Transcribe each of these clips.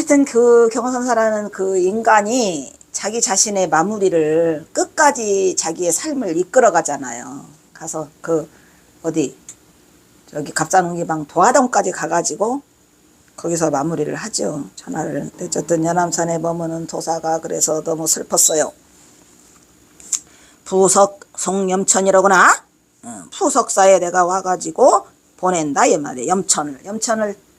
하여튼 그 경호선사라는 그 인간이 자기 자신의 마무리를 끝까지 자기의 삶을 이끌어 가잖아요. 가서 그 어디 저기 갑산홍기방 도화동까지 가가지고 거기서 마무리를 하죠. 전화를. 어쨌든 연암산에 머무는 도사가 그래서 너무 슬펐어요. 부석 송염천이라구나. 어, 푸석사에 내가 와가지고 보낸다 이 말이에요. 염천을 염천을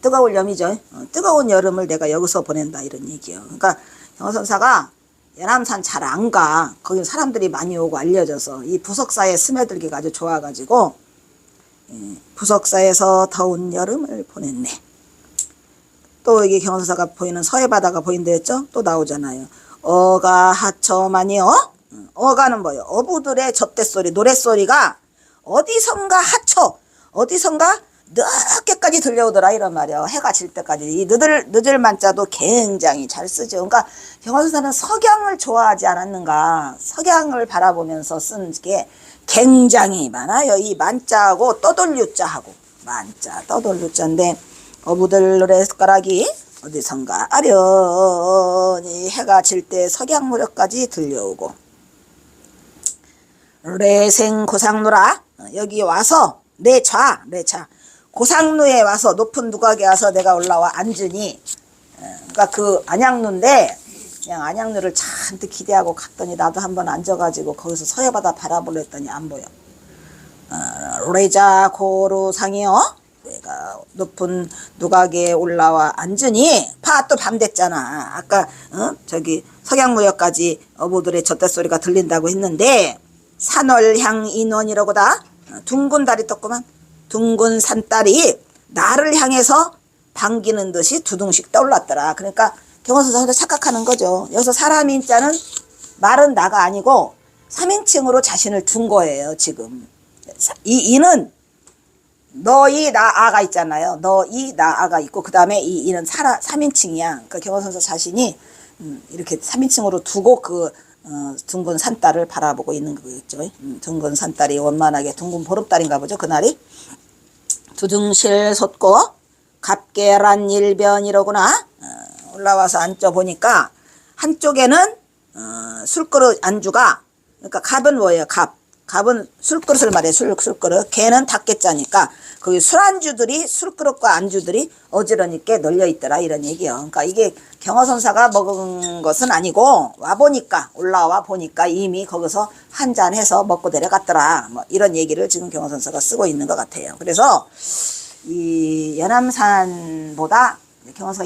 뜨거울 염이죠. 어, 뜨거운 여름을 내가 여기서 보낸다 이런 얘기예요. 그러니까 영어선사가 연암산 잘 안 가. 거기 사람들이 많이 오고 알려져서 이 부석사에 스며들기가 아주 좋아가지고 예, 부석사에서 더운 여름을 보냈네. 또 이게 경선사가 보이는 서해 바다가 보인다 했죠? 또 나오잖아요. 어가 하처만이요. 응, 어가는 뭐요? 어부들의 젖대소리, 노랫 소리가 어디선가 하처, 어디선가 늦게까지 들려오더라 이런 말이야. 해가 질 때까지 이 늦을 늦을 만자도 굉장히 잘 쓰죠. 그러니까 경화선사는 석양을 좋아하지 않았는가? 석양을 바라보면서 쓴 게 굉장히 많아요. 이 만자하고 떠돌유자하고 만자 떠돌유자인데 어부들 노래가락이 어디선가 아련히 해가 질 때 석양 무렵까지 들려오고 레생 고상누라 어, 여기 와서 내 좌 내차 고상루에 와서 높은 누각에 와서 내가 올라와 앉으니 어, 그러니까 그 안양루인데 그냥 안양루를 잔뜩 기대하고 갔더니 나도 한번 앉아가지고 거기서 서해바다 바라보려 했더니 안 보여. 어, 레자 고루 상이요. 내가 높은 누각에 올라와 앉으니 파 또 밤 됐잖아. 아까 어? 저기 석양무역까지 어부들의 젖대 소리가 들린다고 했는데 산월향 인원이라고다? 어, 둥근 달이 떴구만 둥근 산딸이 나를 향해서 반기는 듯이 두둥씩 떠올랐더라 그러니까 경호선사한테 착각하는 거죠 여기서 사람 인 자는 말은 나가 아니고 3인칭으로 자신을 둔 거예요 지금 이 이는 너희 나 아가 있잖아요. 너희 나 아가 있고 그 다음에 이 이는 사라 3인칭이야. 그러니까 경호선사 자신이 음, 이렇게 3인칭으로 두고 그 어, 둥근 산딸을 바라보고 있는 거겠죠. 음, 둥근 산딸이 원만하게 둥근 보름달인가 보죠. 그날이 두둥실 솟고 갑계란 일변이로구나. 어, 올라와서 앉아 보니까 한쪽에는 어, 술그릇 안주가 그러니까 갑은 뭐예요? 갑. 갑은 술그릇을 말해 술 술그릇. 개는 닭개짜니까 거기 술안주들이 술그릇과 안주들이 어지러니까 널려 있더라 이런 얘기요. 그러니까 이게 경허선사가 먹은 것은 아니고 와 보니까 올라와 보니까 이미 거기서 한 잔 해서 먹고 내려갔더라. 뭐 이런 얘기를 지금 경허선사가 쓰고 있는 것 같아요. 그래서 이 연암산보다 경허선